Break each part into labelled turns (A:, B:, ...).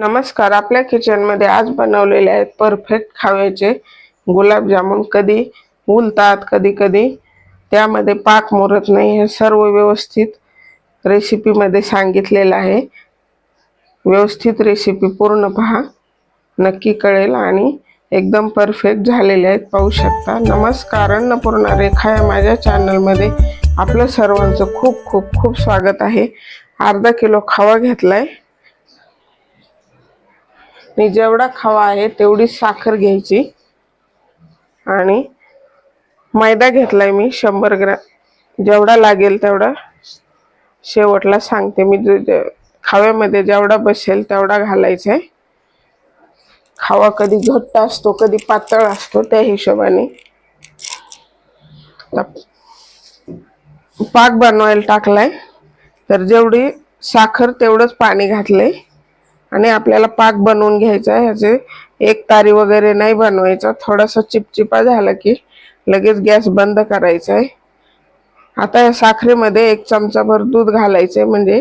A: नमस्कार आपल्या किचनमध्ये आज बनवलेले आहेत परफेक्ट खाव्याचे गुलाबजामुन कधी उलतात कधी कधी. त्यामध्ये पाक मुरत नाही हे सर्व व्यवस्थित रेसिपीमध्ये सांगितलेलं आहे. व्यवस्थित रेसिपी पूर्ण पहा. नक्की कळेल आणि एकदम परफेक्ट झालेले आहेत पाहू शकता. नमस्कार अन्नपूर्णा रेखा या माझ्या चॅनलमध्ये आपलं सर्वांचं खूप खूप खूप स्वागत आहे. अर्धा किलो खावा घेतला आहे आणि जेवढा खवा आहे तेवढी साखर घ्यायची. आणि मैदा घेतलाय मी शंभर ग्रॅम. जेवढा लागेल तेवढा शेवटला सांगते मी जे- जेवढा बसेल तेवढा घालायचा आहे खावा कधी घट्ट असतो कधी पातळ असतो त्या हिशोबाने. पाक बनवायला टाकलाय. तर जेवढी साखर तेवढंच पाणी घातलंय. आणि आपल्याला पाक बनवून घ्यायचा आहे. ह्याचे एक तारी वगैरे नाही बनवायचा. थोडासा चिपचिपा झाला की लगेच गॅस बंद करायचा आहे. आता या साखरेमध्ये एक चमचाभर दूध घालायचंय. म्हणजे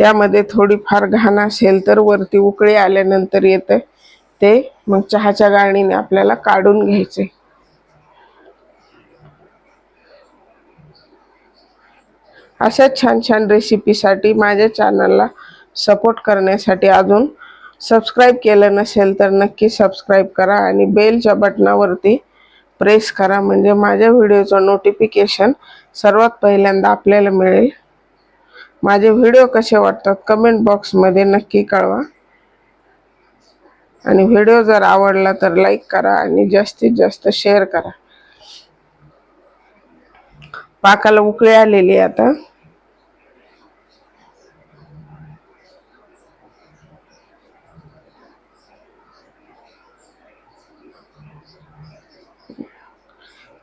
A: त्यामध्ये थोडीफार घाण असेल तर वरती उकळी आल्यानंतर येतं. ते मग चहाच्या गाळणीने आपल्याला काढून घ्यायचे अशा छान छान रेसिपीसाठी माझ्या चॅनलला सपोर्ट करण्यासाठी अजून सबस्क्राईब केलं नसेल तर नक्की सबस्क्राईब करा आणि बेलच्या बटनावरती प्रेस करा. म्हणजे माझ्या व्हिडिओचं नोटिफिकेशन सर्वात पहिल्यांदा आपल्याला मिळेल. माझे व्हिडिओ कसे वाटतात कमेंट बॉक्समध्ये नक्की कळवा. आणि व्हिडिओ जर आवडला तर लाईक करा आणि जास्तीत जास्त शेअर करा. पाकाला उकळी आलेली आता.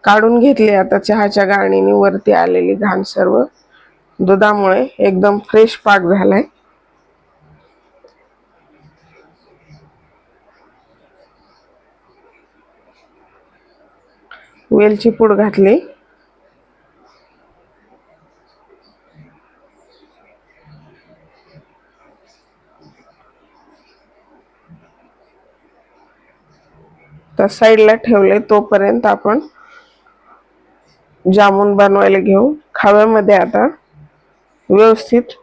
A: काढून घेतले आता चहाच्या गाळणीने वरती आलेली घाण सर्व. दुधामुळे एकदम फ्रेश पाक झालाय. वेलची पूड घातली. तर साईडला ठेवले तोपर्यंत आपण जामून बनवायला घेऊ. खव्यामध्ये आता व्यवस्थित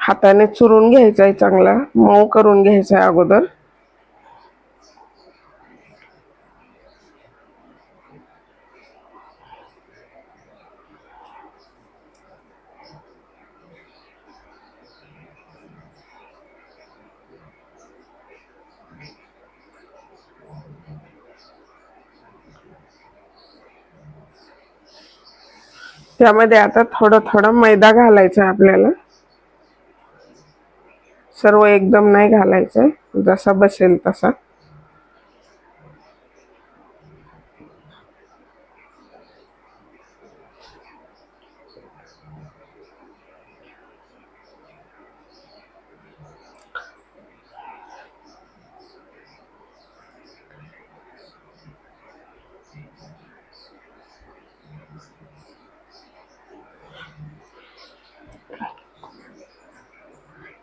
A: हाताने चुरून घ्यायचा आहे चांगला. मऊ करून घ्यायचा आहे अगोदर. त्यामध्ये आता थोडं थोडं मैदा घालायचा आहे आपल्याला. सर्व एकदम नाही घालायचंय जसा बसेल तसा.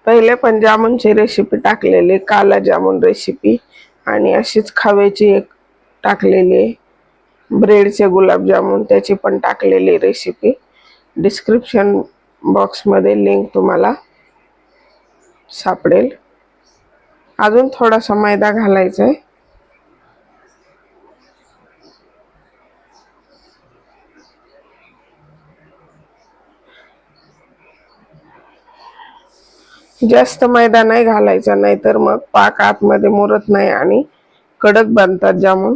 A: पहिले पण जामुनची रेसिपी टाकलेली काला जामुन रेसिपी आणि अशीच खव्याची एक टाकलेली आहे ब्रेडचे गुलाबजामुन त्याची पण टाकलेली रेसिपी डिस्क्रिप्शन बॉक्समध्ये लिंक तुम्हाला सापडेल. अजून थोडासा मैदा घालायचा आहे जास्त मैदा नाही घालायचा नाही तर मग पाक आतमध्ये मुरत नाही आणि कडक बनतात जामून.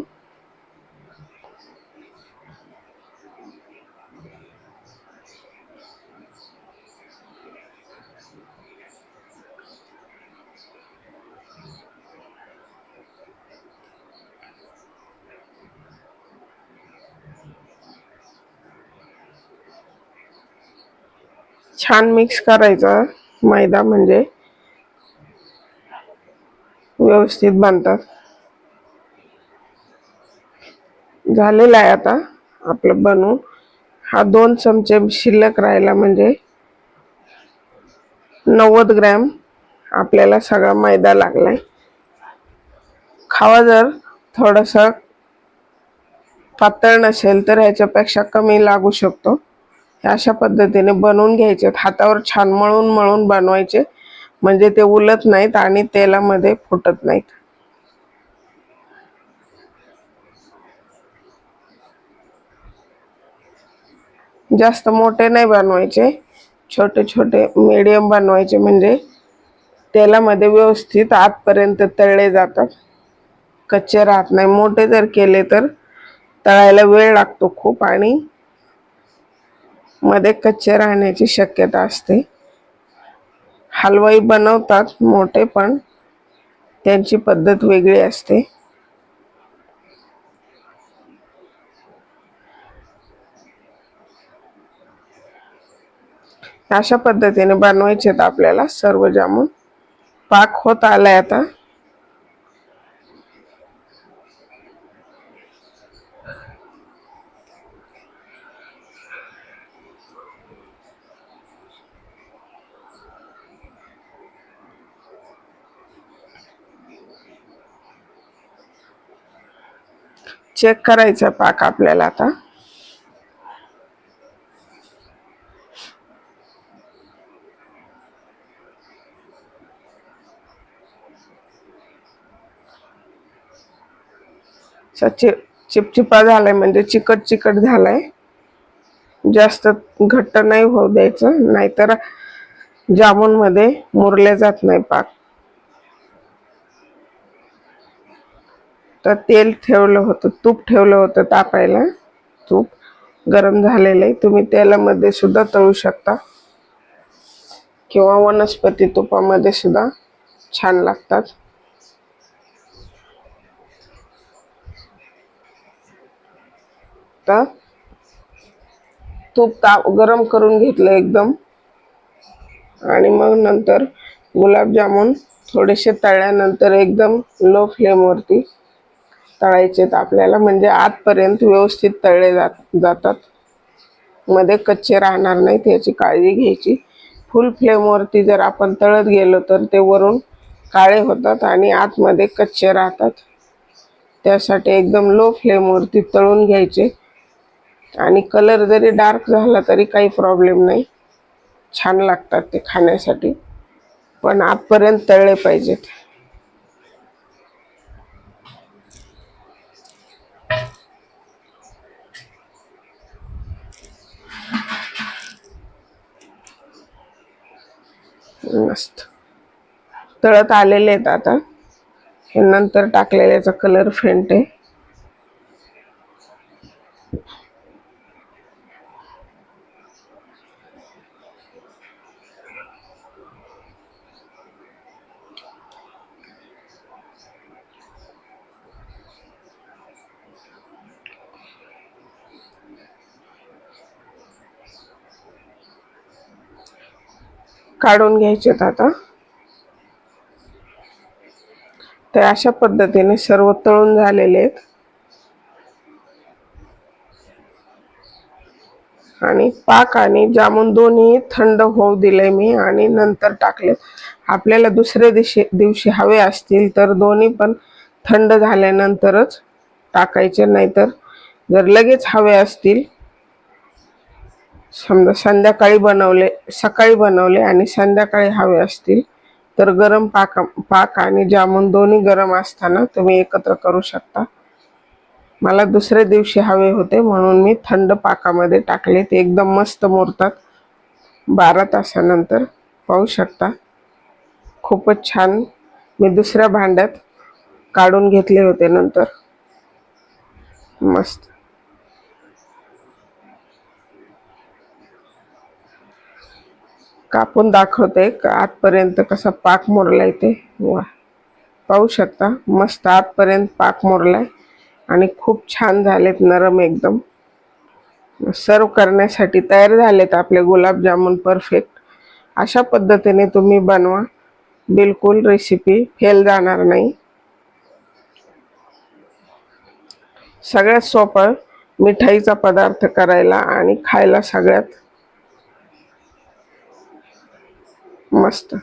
A: छान मिक्स करायचा. मैदा म्हणजे व्यवस्थित बनतात. झालेला आहे आता आपलं बनवून. हा दोन चमचे शिल्लक राहिला म्हणजे नव्वद ग्रॅम आपल्याला सगळा मैदा लागलाय. खावा जर थोडस पातळ नसेल तर ह्याच्यापेक्षा कमी लागू शकतो. अशा पद्धतीने बनवून घ्यायचे हातावर छान मळून मळून बनवायचे. म्हणजे ते उलत नाहीत आणि तेलामध्ये फुटत नाहीत. जास्त मोठे नाही बनवायचे. छोटे छोटे मीडियम बनवायचे. म्हणजे तेलामध्ये व्यवस्थित आतपर्यंत तळले जातात. कच्चे राहत नाही. मोठे जर केले तर तळायला वेळ लागतो खूप आणि मध्ये कच्चे राहण्याची शक्यता असते. हलवाई बनवतात मोठे पण त्यांची पद्धत वेगळी असते. अशा पद्धतीने बनवायचे आहेत आपल्याला सर्व जामून. पाक होत आलाय आता. चेक करायचा पाक आपल्याला आता. चिप चिपचिपा झालाय म्हणजे चिकट चिकट झालाय. जास्त घट्ट नाही होऊ द्यायचं नाहीतर जामून मध्ये मुरले जात नाही पाक. तर तेल ठेवलं होतं तूप ठेवलं होतं तापायला. तूप गरम झालेलं आहे. तुम्ही तेलामध्ये सुद्धा तळू शकता. किंवा वनस्पती तुपामध्ये सुद्धा छान लागतात. तर तूप ताप गरम करून घेतलं एकदम. आणि मग नंतर गुलाबजामुन थोडेसे तळल्यानंतर एकदम लो फ्लेमवरती तळायचे आपल्याला म्हणजे आतपर्यंत व्यवस्थित तळले जात जातात. मध्ये कच्चे राहणार नाहीत याची काळजी घ्यायची. फुल फ्लेमवरती जर आपण तळत गेलो तर ते वरून काळे होतात आणि आतमध्ये कच्चे राहतात. त्यासाठी एकदम लो फ्लेमवरती तळून घ्यायचे. आणि कलर जरी डार्क झाला तरी काही प्रॉब्लेम नाही. छान लागतात ते खाण्यासाठी. पण आतपर्यंत तळले पाहिजेत. मस्त तळत आलेले आहेत आता. हे नंतर टाकलेल्याचा कलर फेंट आहे. काढून घ्यायचेत आता. तर अशा पद्धतीने सर्व तळून झालेले आहेत. आणि पाक आणि जामून दोन्ही थंड होऊ दिले मी आणि नंतर टाकले. आपल्याला दुसऱ्या दिवशी दिवशी हवे असतील तर दोन्ही पण थंड झाल्यानंतरच टाकायचे. नाहीतर जर लगेच हवे असतील समजा संध्याकाळी बनवले सकाळी बनवले आणि संध्याकाळी हवे असतील तर गरम पाक पाक आणि जामून दोन्ही गरम असताना तुम्ही एकत्र करू शकता. मला दुसऱ्या दिवशी हवे होते म्हणून मी थंड पाकामध्ये टाकले. ते एकदम मस्त मोरतात. बारा तासानंतर पाहू शकता. खूपच छान. मी दुसऱ्या भांड्यात काढून घेतले होते नंतर. मस्त. कापून दाखवते का आतपर्यंत कसा पाक मोरलाय ते. वा. पाहू शकता मस्त आतपर्यंत पाक मोरलाय आणि खूप छान झालेत नरम एकदम. सर्व करण्यासाठी तयार झालेत आपले गुलाबजामुन परफेक्ट अशा पद्धतीने तुम्ही बनवा. बिलकुल रेसिपी फेल जाणार नाही. सगळ्यात सोपं मिठाईचा पदार्थ करायला आणि खायला सगळ्यात मस्त.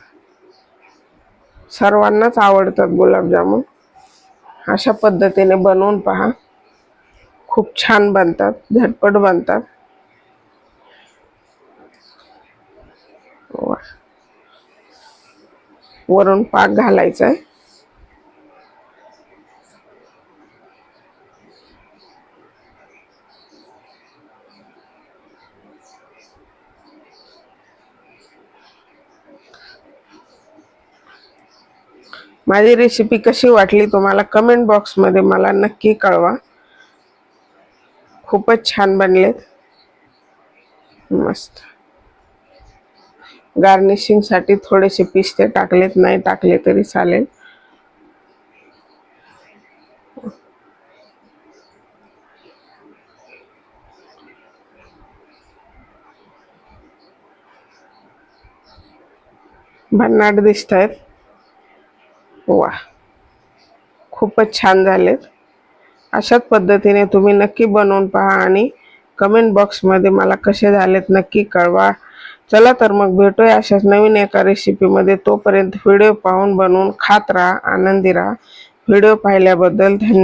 A: सर्वांनाच आवडतात गुलाबजामुन. अशा पद्धतीने बनवून पहा. खूप छान बनतात झटपट बनतात. वरून पाक घालायचा आहे माझी रेसिपी कशी वाटली तुम्हाला कमेंट बॉक्समध्ये मला नक्की कळवा. खूपच छान बनलेत. मस्त. गार्निशिंगसाठी थोडेसे पिस्ते टाकलेत नाही टाकले तरी चालेल. भन्नाट दिसत आहेत वा. खूपच छान झालेत अशाच पद्धतीने तुम्ही नक्की बनवून पहा आणि कमेंट बॉक्समध्ये मला कसे झालेत नक्की कळवा. चला तर मग भेटूया अशाच नवीन एका रेसिपीमध्ये तोपर्यंत व्हिडिओ पाहून बनवून खात राहा आनंदी राहा. व्हिडिओ पाहिल्याबद्दल धन्यवाद.